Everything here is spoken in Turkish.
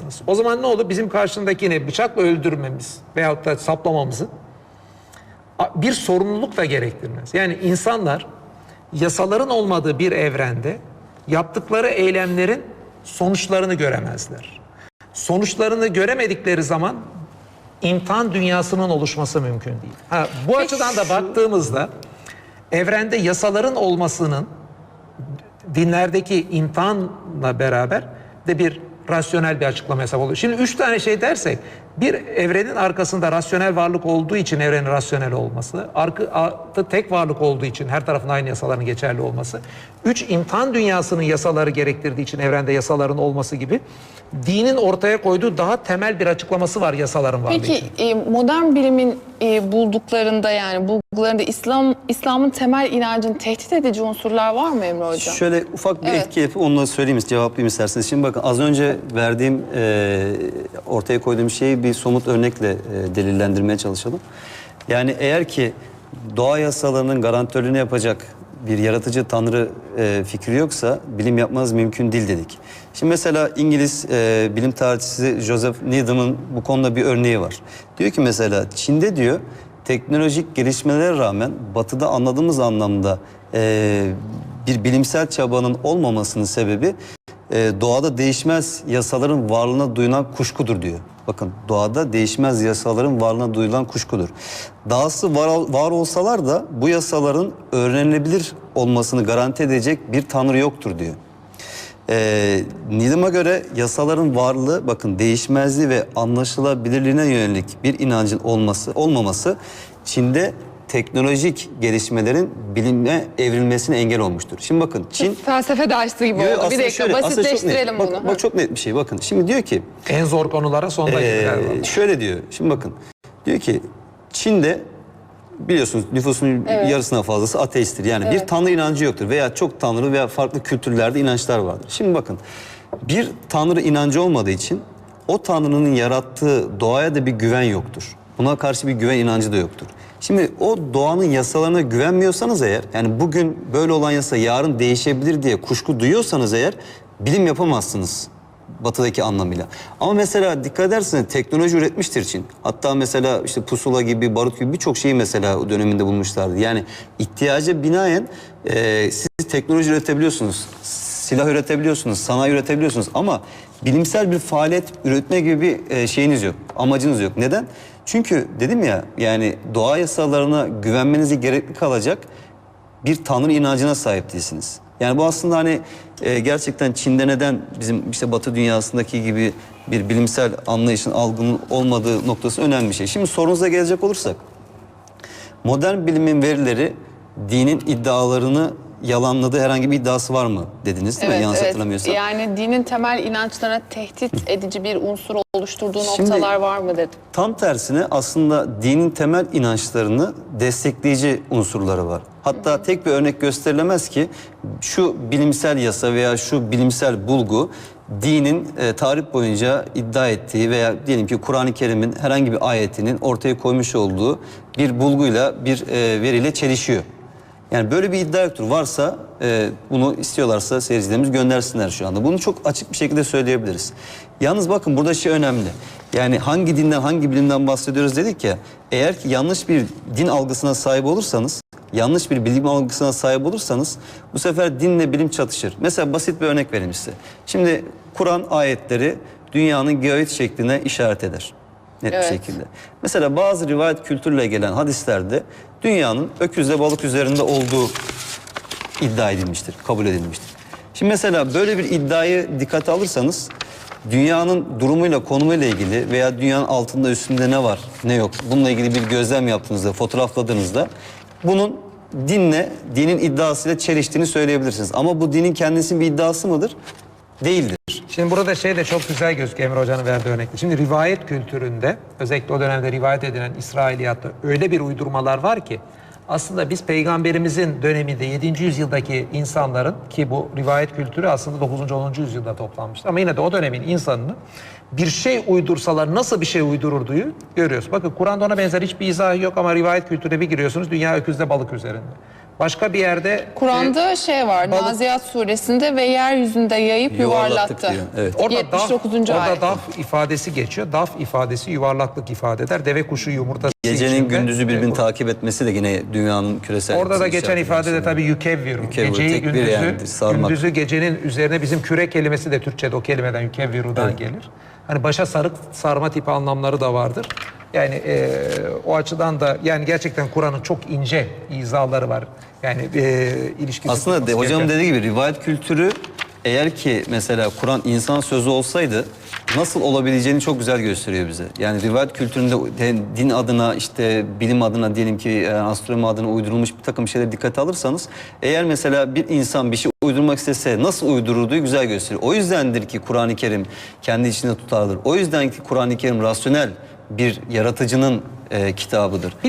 yapamazsınız. O zaman ne olur? Bizim karşındakini bıçakla öldürmemiz veyahut da saplamamızın a- bir sorumluluk da gerektirmez. Yani insanlar yasaların olmadığı bir evrende yaptıkları eylemlerin sonuçlarını göremezler. Sonuçlarını göremedikleri zaman imtihan dünyasının oluşması mümkün değil. Ha, bu açıdan da baktığımızda evrende yasaların olmasının dinlerdeki imtihanla beraber de bir rasyonel bir açıklama hesap oluyor. Şimdi üç tane şey dersek bir evrenin arkasında rasyonel varlık olduğu için evrenin rasyonel olması, arka, altı tek varlık olduğu için her tarafın aynı yasaların geçerli olması, üç imtihan dünyasının yasaları gerektirdiği için evrende yasaların olması gibi dinin ortaya koyduğu daha temel bir açıklaması var yasaların varlığı için. Peki modern bilimin e, bulduklarında yani bulgularında İslam İslam'ın temel inancını tehdit edici unsurlar var mı Emre Hocam? Şöyle ufak bir Evet. etki yapıp onunla söyleyeyim, cevaplayayım isterseniz. Şimdi bakın az önce verdiğim, e, ortaya koyduğum şeyi bir somut örnekle e, delillendirmeye çalışalım. Yani eğer ki doğa yasalarının garantörlüğünü yapacak bir yaratıcı tanrı e, fikri yoksa bilim yapmanız mümkün değil dedik. Şimdi mesela İngiliz e, bilim tarihçisi Joseph Needham'ın bu konuda bir örneği var. Diyor ki mesela Çin'de diyor teknolojik gelişmelere rağmen batıda anladığımız anlamda e, bir bilimsel çabanın olmamasının sebebi e, doğada değişmez yasaların varlığına duyulan kuşkudur diyor. Bakın doğada değişmez yasaların varlığına duyulan kuşkudur. Dahası var, var olsalar da bu yasaların öğrenilebilir olmasını garanti edecek bir tanrı yoktur diyor. Ee, Needham'a göre yasaların varlığı bakın değişmezliği ve anlaşılabilirliğine yönelik bir inancın olması olmaması Çin'de teknolojik gelişmelerin bilime evrilmesine engel olmuştur. Şimdi bakın Çin Felsefe dersi gibi Yo, oldu. Bir aslında dakika şöyle, aslında çok net. basitleştirelim Bak- bunu. Bak, çok net bir şey bakın. Şimdi diyor ki En zor konulara sonda ee, gidiyor. şöyle diyor. Şimdi bakın. Diyor ki Çin'de biliyorsunuz nüfusun yarısına fazlası ateisttir. Yani bir tanrı inancı yoktur veya çok tanrı veya farklı kültürlerde inançlar vardır. Şimdi bakın. Bir tanrı inancı olmadığı için o tanrının yarattığı doğaya da bir güven yoktur. Buna karşı bir güven inancı da yoktur. Şimdi o doğanın yasalarına güvenmiyorsanız eğer yani bugün böyle olan yasa yarın değişebilir diye kuşku duyuyorsanız eğer bilim yapamazsınız batıdaki anlamıyla. Ama mesela dikkat ederseniz teknoloji üretmiştir Çin. Hatta mesela işte pusula gibi, barut gibi birçok şeyi mesela o döneminde bulmuşlardı. Yani ihtiyaca binaen e, siz teknoloji üretebiliyorsunuz, silah üretebiliyorsunuz, sanayi üretebiliyorsunuz ama bilimsel bir faaliyet üretme gibi bir e, şeyiniz yok, amacınız yok. Neden? Çünkü dedim ya yani doğa yasalarına güvenmenizi gerekli kalacak bir tanrı inancına sahip değilsiniz. Yani bu aslında hani e, gerçekten Çin'de neden bizim işte Batı dünyasındaki gibi bir bilimsel anlayışın, algının olmadığı noktası önemli bir şey. Şimdi sorunuza gelecek olursak, modern bilimin verileri dinin iddialarını yalanladığı herhangi bir iddiası var mı dediniz değil mi? Yanlış hatırlamıyorsam. Yani dinin temel inançlarına tehdit edici bir unsur oluşturduğu Şimdi- noktalar var mı dedim. Tam tersine aslında dinin temel inançlarını destekleyici unsurları var. Hatta tek bir örnek gösterilemez ki şu bilimsel yasa veya şu bilimsel bulgu dinin e, tarih boyunca iddia ettiği veya diyelim ki Kur'an-ı Kerim'in herhangi bir ayetinin ortaya koymuş olduğu bir bulguyla bir e, veriyle çelişiyor. Yani böyle bir iddia yoktur. Varsa e, bunu istiyorlarsa seyircilerimiz göndersinler şu anda. Bunu çok açık bir şekilde söyleyebiliriz. Yalnız bakın burada şey önemli. Yani hangi dinden hangi bilimden bahsediyoruz dedik ya. Eğer ki yanlış bir din algısına sahip olursanız, yanlış bir bilim algısına sahip olursanız bu sefer dinle bilim çatışır. Mesela basit bir örnek vereyim size. Şimdi Kur'an ayetleri dünyanın geoid şekline işaret eder. Net Evet. bir şekilde. Mesela bazı rivayet kültürle gelen hadislerde dünyanın öküzle balık üzerinde olduğu iddia edilmiştir, kabul edilmiştir. Şimdi mesela böyle bir iddiayı dikkate alırsanız dünyanın durumuyla konumuyla ilgili veya dünyanın altında üstünde ne var ne yok bununla ilgili bir gözlem yaptığınızda fotoğrafladığınızda bunun dinle dinin iddiasıyla çeliştiğini söyleyebilirsiniz. Ama bu dinin kendisinin bir iddiası mıdır? Değildir. Şimdi burada şey de çok güzel gözüküyor Emre Hoca'nın verdiği örnekte. Şimdi rivayet kültüründe özellikle o dönemde rivayet edilen İsrailiyatta öyle bir uydurmalar var ki aslında biz peygamberimizin döneminde 7. yüzyıldaki insanların ki bu rivayet kültürü aslında 9. 10. yüzyılda toplanmıştır. Ama yine de o dönemin insanını bir şey uydursalar nasıl bir şey uydururduyu görüyoruz. Bakın Kur'an'da ona benzer hiçbir izahı yok ama rivayet kültürüne bir giriyorsunuz dünya öküzde balık üzerinde. Başka bir yerde e, Kur'an'da şey var, balık- Naziat suresinde ve yeryüzünde yayıp yuvarlattı. diyor, evet. Orada 79. daf, orada ayet. daf ifadesi geçiyor. Daf ifadesi yuvarlaklık ifade eder. Deve kuşu yumurtası Gecenin içinde- gündüzü birbirini E, takip etmesi de yine dünyanın küresel... Orada da geçen ifade de tabii yükevviru. Geceyi gündüzü, yani, sarmak. gündüzü gecenin üzerine bizim küre kelimesi de Türkçe'de o kelimeden yükevviru'dan Evet. gelir. Hani başa sarık sarma tipi anlamları da vardır. Yani e, o açıdan da yani gerçekten Kur'an'ın çok ince izaları var. Yani e, ilişkisi Aslında de, hocam dediği gibi rivayet kültürü eğer ki mesela Kur'an insan sözü olsaydı nasıl olabileceğini çok güzel gösteriyor bize. Yani rivayet kültüründe de- din adına işte bilim adına diyelim ki e, astronomi adına uydurulmuş bir takım şeyler dikkate alırsanız eğer mesela bir insan bir şey uydurmak istese nasıl uydururduğu güzel gösteriyor. O yüzdendir ki Kur'an-ı Kerim kendi içinde tutarlıdır. O yüzden ki Kur'an-ı Kerim rasyonel bir yaratıcının e, kitabıdır. Bir de